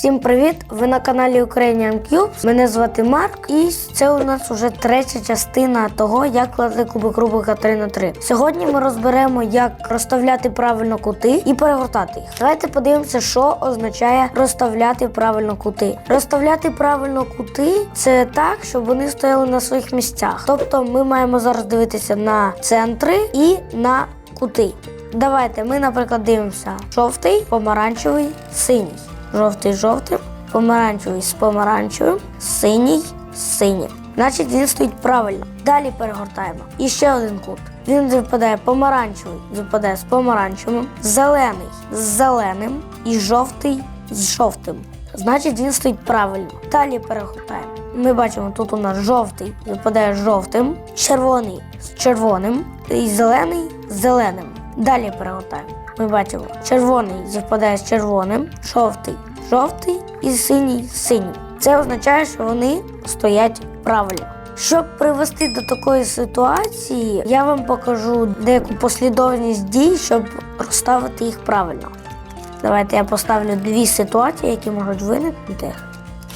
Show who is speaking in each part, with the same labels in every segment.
Speaker 1: Всім привіт! Ви на каналі Ukrainian Cubes. Мене звати Марк, і це у нас вже третя частина того, як класти кубик Рубика 3 на 3 Сьогодні ми розберемо, як розставляти правильно кути і перегортати їх. Давайте подивимося, що означає розставляти правильно кути. Розставляти правильно кути це так, щоб вони стояли на своїх місцях. Тобто, ми маємо зараз дивитися на центри і на кути. Давайте ми, наприклад, дивимося жовтий, помаранчевий, синій. Жовтий жовтим, помаранчевий з помаранчевим, синій з синім. Значить, він стоїть правильно. Далі перегортаємо. І ще один кут. Він випадає помаранчевий, випадає з помаранчевим, зелений з зеленим і жовтий з жовтим. Значить, він стоїть правильно. Далі перегортаємо. Ми бачимо, тут у нас жовтий випадає з жовтим, червоний з червоним і зелений з зеленим. Далі перегортаємо. Ми бачимо, червоний співпадає з червоним, жовтий жовтий і синій з синім. Це означає, що вони стоять правильно. Щоб привести до такої ситуації, я вам покажу деяку послідовність дій, щоб розставити їх правильно. Давайте я поставлю дві ситуації, які можуть виникнути.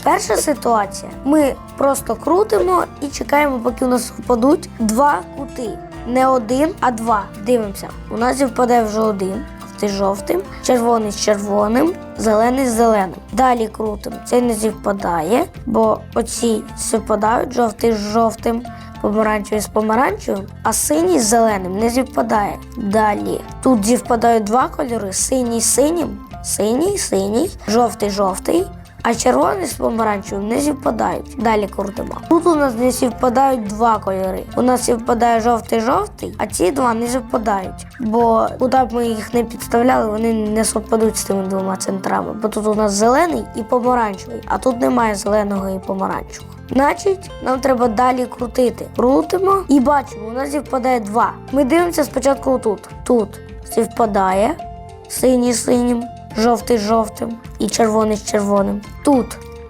Speaker 1: Перша ситуація: ми просто крутимо і чекаємо, поки у нас впадуть два кути. Не один, а два. Дивимося. У нас впаде вже один, жовтий жовтим, червоний з червоним, зелений з зеленим. Далі крутимо. Це не зівпадає, бо оці співпадають жовтий з жовтим, помаранчевий з помаранчевим, а синій з зеленим не зівпадає. Далі тут зівпадають два кольори: синій з синім, синій, синій, жовтий, жовтий. А червоний з помаранчевим не зівпадають. Далі крутимо. Тут у нас не зівпадають два кольори. У нас зівпадає жовтий-жовтий, а ці два не зівпадають. Бо куди б ми їх не підставляли, вони не совпадуть з тими двома центрами. Бо тут у нас зелений і помаранчевий, а тут немає зеленого і помаранчевого. Значить, нам треба далі крутити. Крутимо і бачимо, у нас зівпадає два. Ми дивимося спочатку тут. Тут зівпадає синій синім жовтий з жовтим і червоний з червоним. Тут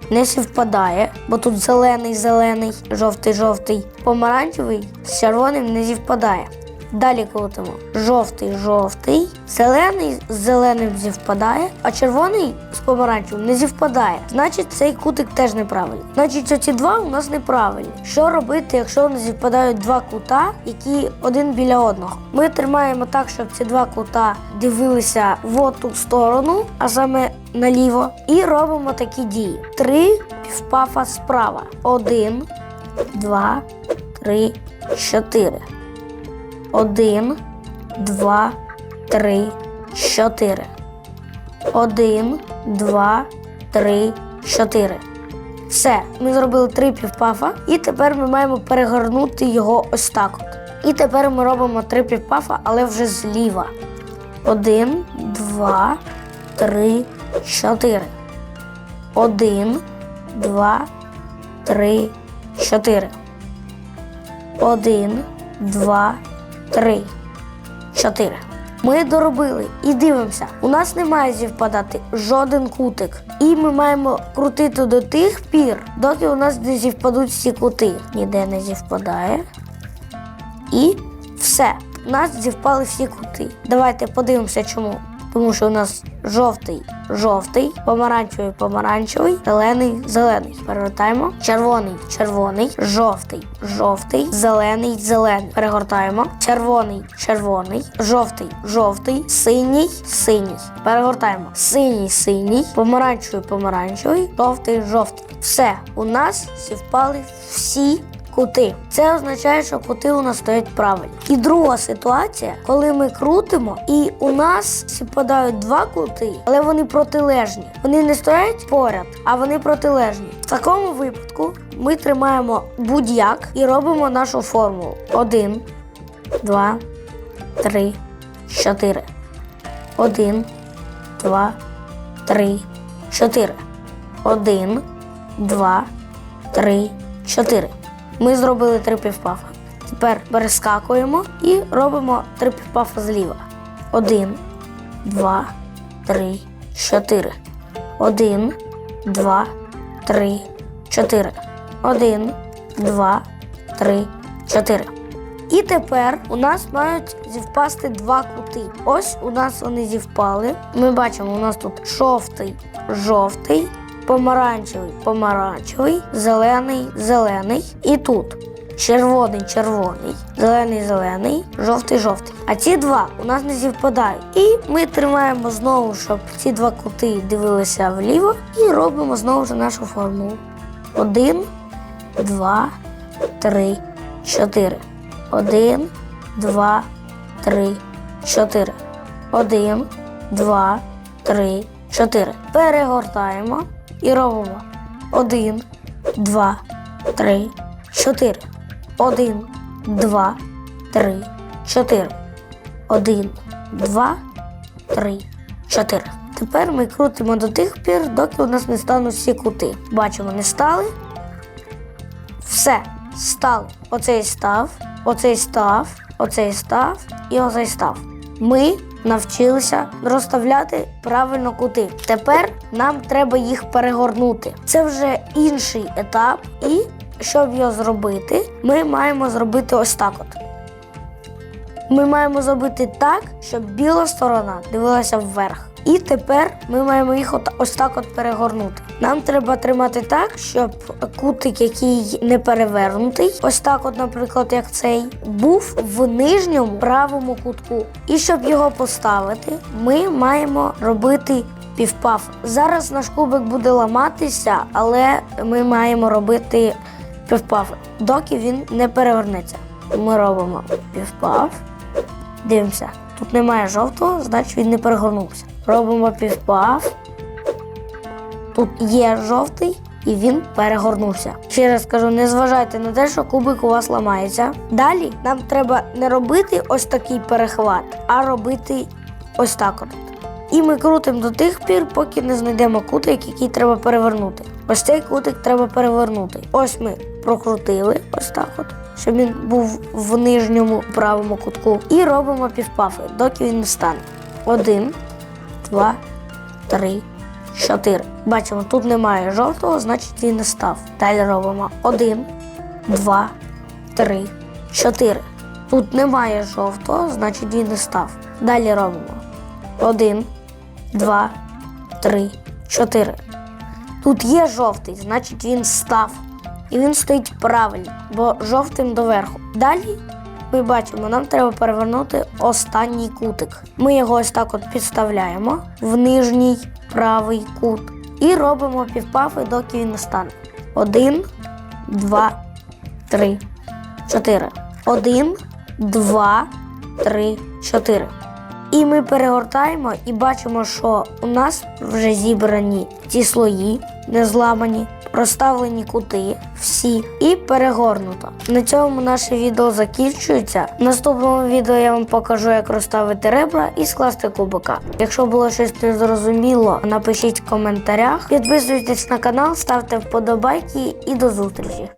Speaker 1: не співпадає, бо тут зелений зелений, жовтий жовтий, помаранчевий з червоним не зівпадає. Далі крутимо. Жовтий жовтий, зелений з зеленим зівпадає, а червоний з помаранчевим не зівпадає. Значить, цей кутик теж неправильний. Значить, оці два у нас неправильні. Що робити, якщо нас зівпадають два кута, які один біля одного? Ми тримаємо так, щоб ці два кута дивилися в оту сторону, а саме наліво, і робимо такі дії: три півпафа справа. Один, два, три, чотири. Один, два, три, чотири. Один, два, три, чотири. Все, ми зробили три півпафа, і тепер ми маємо перегорнути його ось так от. І тепер ми робимо три півпафа, але вже зліва. Один, два, три, чотири. Один, два, три, чотири. Один, два, чотири. Ми доробили і дивимося. У нас не має зівпадати жоден кутик. І ми маємо крутити до тих пір, доки у нас не зівпадуть всі кути. Ніде не зівпадає. І все. У нас зівпали всі кути. Давайте подивимося, чому. Тому що у нас жовтий, жовтий, помаранчевий, помаранчевий, зелений, зелений. Перевертаємо. Червоний, червоний, жовтий, жовтий, зелений, зелений. Перегортаємо. Червоний, червоний, жовтий, жовтий, синій, синій. Перегортаємо. Синій, синій, помаранчевий, помаранчевий, жовтий, жовтий. Все, у нас зівпали всі кути. Це означає, що кути у нас стоять правильно. І друга ситуація, коли ми крутимо, і у нас спадають два кути, але вони протилежні. Вони не стоять поряд, а вони протилежні. В такому випадку ми тримаємо будь-як і робимо нашу формулу: один, два, три, чотири. Один, два, три, чотири. Один, два, три, чотири. Ми зробили три півпафа. Тепер перескакуємо і робимо три півпафа зліва. Один, два, три, чотири. Один, два, три, чотири. Один, два, три, чотири. І тепер у нас мають зівпасти два кути. Ось у нас вони зівпали. Ми бачимо, у нас тут жовтий, жовтий, помаранчевий, помаранчевий, зелений, зелений. І тут червоний, червоний, зелений, зелений, жовтий, жовтий. А ці два у нас не співпадають. І ми тримаємо знову, щоб ці два кути дивилися вліво, і робимо знову ж нашу формулу. Один, два, три, чотири. Один, два, три, чотири. Один, два, три, чотири. Перегортаємо і робимо. Один, два, три, чотири. Один, два, три, чотири. Один, два, три, чотири. Тепер ми крутимо до тих пір, доки у нас не стануть всі кути. Бачимо, не стали. Все, стали. Оцей став, оцей став, оцей став і оцей став. Ми навчилися розставляти правильно кути. Тепер нам треба їх перегорнути. Це вже інший етап, і щоб його зробити, ми маємо зробити ось так от. Ми маємо зробити так, щоб біла сторона дивилася вверх. І тепер ми маємо їх от, ось так от перегорнути. Нам треба тримати так, щоб кутик, який не перевернутий, ось так, от, наприклад, як цей, був в нижньому правому кутку. І щоб його поставити, ми маємо робити півпаф. Зараз наш кубик буде ламатися, але ми маємо робити півпаф, доки він не перевернеться. Ми робимо півпаф. Дивимося. Тут немає жовтого, значить він не перегорнувся. Робимо півпав. Тут є жовтий і він перегорнувся. Ще раз кажу, не зважайте на те, що кубик у вас ламається. Далі нам треба не робити ось такий перехват, а робити ось так от. І ми крутимо до тих пір, поки не знайдемо кутик, який треба перевернути. Ось цей кутик треба перевернути. Ось ми прокрутили ось так от, щоб він був в нижньому правому кутку. І робимо півпафи, доки він не стане. Один, два, три, чотири. Бачимо, тут немає жовтого, значить він не став. Далі робимо один, два, три, чотири. Тут немає жовтого, значить він не став. Далі робимо один, два, три, чотири. Тут є жовтий, значить він став. І він стоїть правильно, бо жовтим доверху. Далі ми бачимо, нам треба перевернути останній кутик. Ми його ось так от підставляємо в нижній правий кут і робимо півпафи, доки він не стане. Один, два, три, чотири. Один, два, три, чотири. І ми перегортаємо і бачимо, що у нас вже зібрані ці слої, не зламані, розставлені кути, всі, і перегорнуто. На цьому наше відео закінчується. В наступному відео я вам покажу, як розставити ребра і скласти кубика. Якщо було щось незрозуміло, напишіть в коментарях. Підписуйтесь на канал, ставте вподобайки і до зустрічі.